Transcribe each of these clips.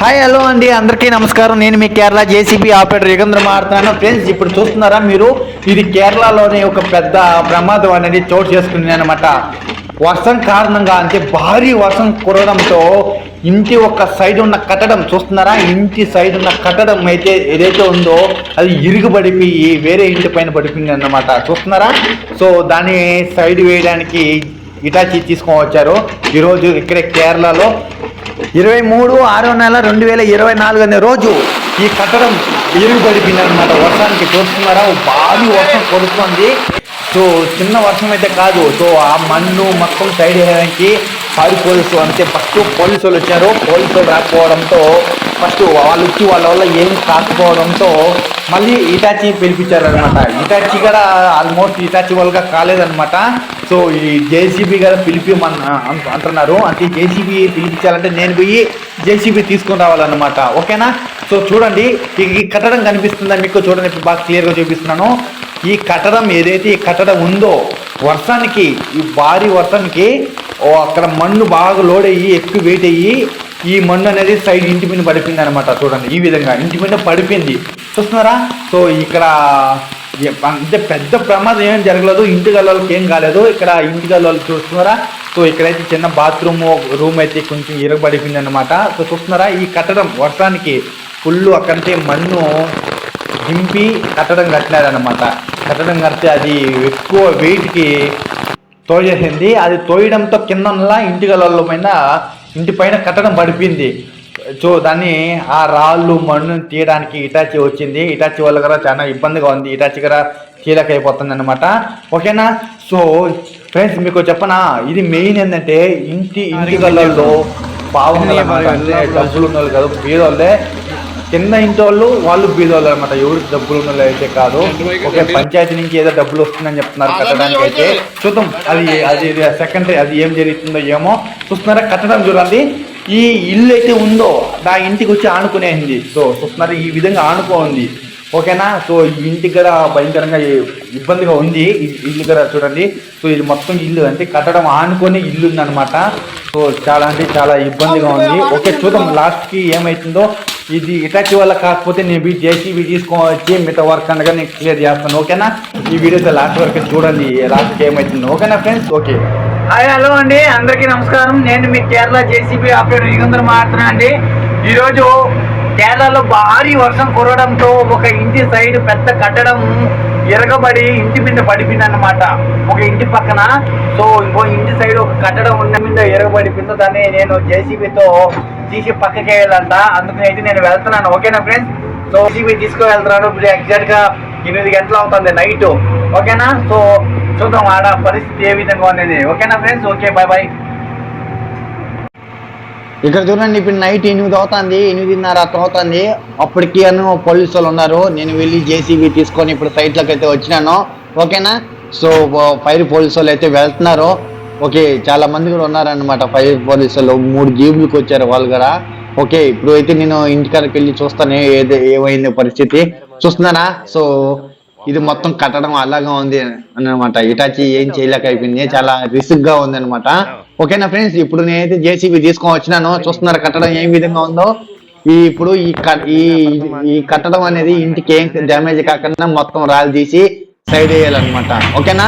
Hi hello అండి. అందరికీ నమస్కారం. నేను మీ కేరళ జేసీబీ ఆపరేటర్ యుగంధ్ర మాట్లాడుతున్నాను. ఫ్రెండ్స్ ఇప్పుడు చూస్తున్నారా మీరు? ఇది కేరళలోనే ఒక పెద్ద ప్రమాదం అనేది చోటు చేసుకుంది అనమాట వర్షం కారణంగా అంటే భారీ వర్షం కురవడంతో ఇంటి ఒక సైడ్ ఉన్న కట్టడం చూస్తున్నారా? ఇంటి సైడ్ ఉన్న కట్టడం అయితే ఏదైతే ఉందో అది ఇరుగుబడిపోయి వేరే ఇంటి పైన పడిపోయింది అన్నమాట. చూస్తున్నారా? సో దాన్ని సైడ్ వేయడానికి ఇటాచి తీసుకొని వచ్చారు. ఈరోజు ఇక్కడే కేరళలో ఇరవై మూడు ఆరో నెల రెండు వేల ఇరవై నాలుగు అనే రోజు ఈ కట్టడం ఇరుగుపడిపోయింది అనమాట వర్షానికి చూస్తున్నారా? ఓ భారీ వర్షం కొడుతుంది సో చిన్న వర్షం అయితే కాదు. సో ఆ మన్ను మొత్తం సైడ్ వేయడానికి పారి పోలీసు అంటే ఫస్ట్ పోలీసు వాళ్ళు వచ్చారు. పోలీసు రాకపోవడంతో ఫస్ట్ వాళ్ళు వచ్చి వాళ్ళ వల్ల ఏం కాకపోవడంతో మళ్ళీ ఇటాచి పిలిపించారు అనమాట ఇటాచి కూడా ఆల్మోస్ట్ ఇటాచి వాళ్ళగా కాలేదన్నమాట. సో ఈ జేసీబీ గారు పిలిపిమన్ అంటున్నారు. అంటే జేసీబీ పిలిపించాలంటే నేను పోయి జేసీబీ తీసుకొని రావాలన్నమాట. ఓకేనా? సో చూడండి ఈ కట్టడం కనిపిస్తుందా మీకు చూడండి ఇప్పుడు బాగా క్లియర్గా చూపిస్తున్నాను. ఈ కట్టడం ఏదైతే ఈ కట్టడం ఉందో వర్షానికి ఈ భారీ వర్షానికి అక్కడ మన్ను బాగా లోడ్ అయ్యి ఎక్కువ వెయిట్ అయ్యి ఈ మన్ను అనేది సైడ్ ఇంటి మీద పడిపోయింది అనమాట చూడండి ఈ విధంగా ఇంటి మీద పడిపోయింది. చూస్తున్నారా? సో ఇక్కడ అంటే పెద్ద ప్రమాదం ఏం జరగలేదు ఇంటి గల్లకి ఏం కాలేదు. ఇక్కడ ఇంటి వాళ్ళు చూస్తున్నారా? సో ఇక్కడైతే చిన్న బాత్రూమ్ రూమ్ అయితే కొంచెం ఇరగబడిపోయింది అనమాట సో చూస్తున్నారా? ఈ కట్టడం వర్షానికి ఫుల్ అక్కడంటే మన్ను దింపి కట్టడం కట్టినారనమాట కట్టడం కడితే అది ఎక్కువ వెయిట్కి తోయేసింది. అది తోయడంతో కింద ఇంటి గల పైన ఇంటి పైన కట్టడం పడిపోయింది. సో దాన్ని ఆ రాళ్ళు మಣ್ಣు తీయడానికి ఇటాచి వచ్చింది. ఇటాచి వల్ల కూడా చాలా ఇబ్బందిగా ఉంది. ఇటాచి కూడా కీలక అయిపోతుంది అనమాట ఓకేనా? సో ఫ్రెండ్స్ మీకు చెప్పనా? ఇది మెయిన్ ఏంటంటే ఇంటి ఇంటి బాగుంది అంటే డబ్బులు ఉన్న వాళ్ళు కాదు బీదోళ్ళే. కింద ఇంటి వాళ్ళు వాళ్ళు బీదోళ్ళు అనమాట ఎవరికి డబ్బులు ఉన్న వాళ్ళు అయితే కాదు. ఓకే పంచాయతీ నుంచి ఏదో డబ్బులు వస్తుందని చెప్తున్నారు కట్టడానికి అయితే. చూద్దాం అది అది సెకండరీ అది ఏం జరుగుతుందో ఏమో. చూస్తున్నారా? కట్టడం చూడండి. ఈ ఇల్లు అయితే ఉందో నా ఇంటికి వచ్చి ఆనుకునేది. సో చూస్తున్నారా ఈ విధంగా ఆనుకోంది. ఓకేనా? సో ఈ ఇంటికి కూడా భయంకరంగా ఇబ్బందిగా ఉంది. ఇల్లు కూడా చూడండి. సో ఇది మొత్తం ఇల్లు అంటే కట్టడం ఆనుకొని ఇల్లు ఉందన్నమాట. సో చాలా అంటే చాలా ఇబ్బందిగా ఉంది. ఓకే చూద్దాం లాస్ట్కి ఏమవుతుందో ఇది ఇటాచి వల్ల కాకపోతే నేను జేసీబీ తీసుకొని మిగతా వర్క్ అనగా నేను క్లియర్ చేస్తాను. ఓకేనా? ఈ వీడియోతో లాస్ట్ వరకు చూడండి. లాస్ట్కి ఏమవుతుందో ఓకేనా ఫ్రెండ్స్? ఓకే. హాయ్ హలో అండి. అందరికీ నమస్కారం. నేను మీ కేరళ జేసీబీ ఆపరేటర్ యుగంధర్ మాట్లాడుతున్నా అండి. ఈరోజు కేరళలో భారీ వర్షం కురవడంతో ఒక ఇంటి సైడ్ పెద్ద కట్టడం ఎరగబడి ఇంటి మీద పడిపోయింది అన్నమాట ఒక ఇంటి పక్కన. సో ఇంకో ఇంటి సైడ్ ఒక కట్టడం ఉన్న మీద ఎరగబడిపోయిందో. దాన్ని నేను జేసీబీతో తీసి పక్కకి వేయాలంట అందుకని అయితే నేను వెళ్తున్నాను. ఓకేనా ఫ్రెండ్స్? So JCB తీసుకువెళ్తున్నాను. ఇప్పుడు ఎగ్జాక్ట్గా ఎనిమిది గంటలు అవుతుంది నైట్. ఓకేనా? సో చూద్దాం ఆడ పరిస్థితి ఏ విధంగా ఉన్నది ఓకేనా ఫ్రెండ్స్ ఓకే బాయ్ బాయ్ ఇక్కడ చూడండి ఇప్పుడు నైట్ ఎనిమిది అవుతుంది ఎనిమిదిన్నర అట్లా అవుతుంది. అప్పటికి అను పోలీసు వాళ్ళు ఉన్నారు. నేను వెళ్ళి జేసీబీ తీసుకొని ఇప్పుడు సైట్లోకి అయితే వచ్చినాను. ఓకేనా? సో ఫైర్ పోలీసు వాళ్ళు అయితే వెళ్తున్నారు. ఓకే చాలా మంది కూడా ఉన్నారన్నమాట ఫైర్ పోలీసు వాళ్ళు మూడు జీబులకు వచ్చారు వాళ్ళు కూడా. ఓకే ఇప్పుడు అయితే నేను ఇంటికాడికి వెళ్ళి చూస్తాను ఏది ఏమైంది పరిస్థితి. చూస్తున్నానా? సో ఇది మొత్తం కట్టడం అలాగా ఉంది అనమాట ఇటాచి ఏం చేయలేక అయిపోయింది. చాలా రిస్క్గా ఉంది అనమాట ఓకేనా ఫ్రెండ్స్? ఇప్పుడు నేనైతే జేసీబీ తీసుకొని వచ్చినాను చూస్తున్నారు కట్టడం ఏ విధంగా ఉందో. ఈ ఇప్పుడు ఈ ఈ ఈ కట్టడం అనేది ఇంటికి ఏం డ్యామేజ్ కాకుండా మొత్తం రాళ్ళు తీసి సైడ్ వేయాలన్నమాట. ఓకేనా?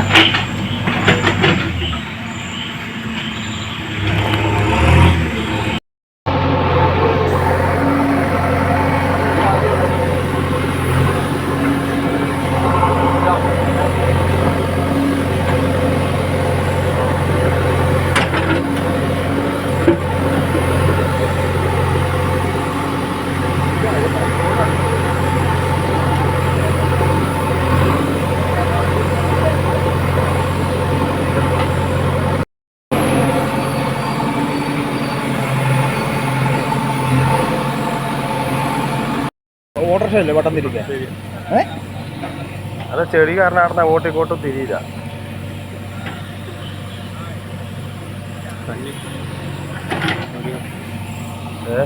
ഓട്ടോറിക്ഷയല്ലേ വട്ടം തിരിക്കാൻ? അത് ചെടി കാരണം അവിടെ ഓട്ടിക്കോട്ടും തിരിയില്ല. ഏ?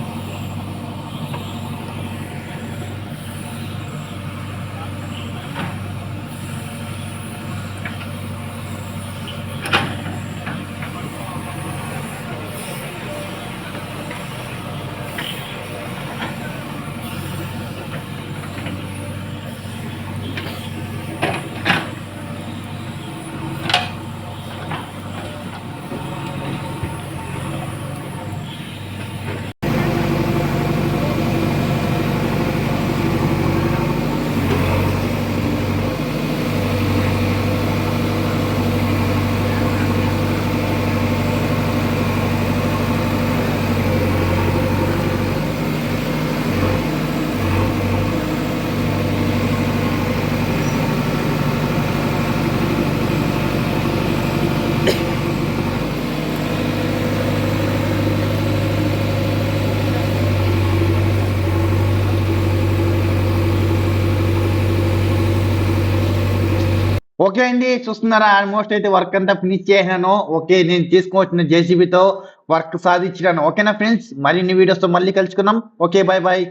ఓకే అండి చూస్తున్నారా? ఆల్మోస్ట్ అయితే వర్క్ అంతా ఫినిష్ చేసినాను ఓకే నేను తీసుకువచ్చిన జేసీబీతో వర్క్ సాధించాను ఓకేనా ఫ్రెండ్స్ మరిన్ని వీడియోస్తో మళ్ళీ కలుసుకుందాం. Okay bye bye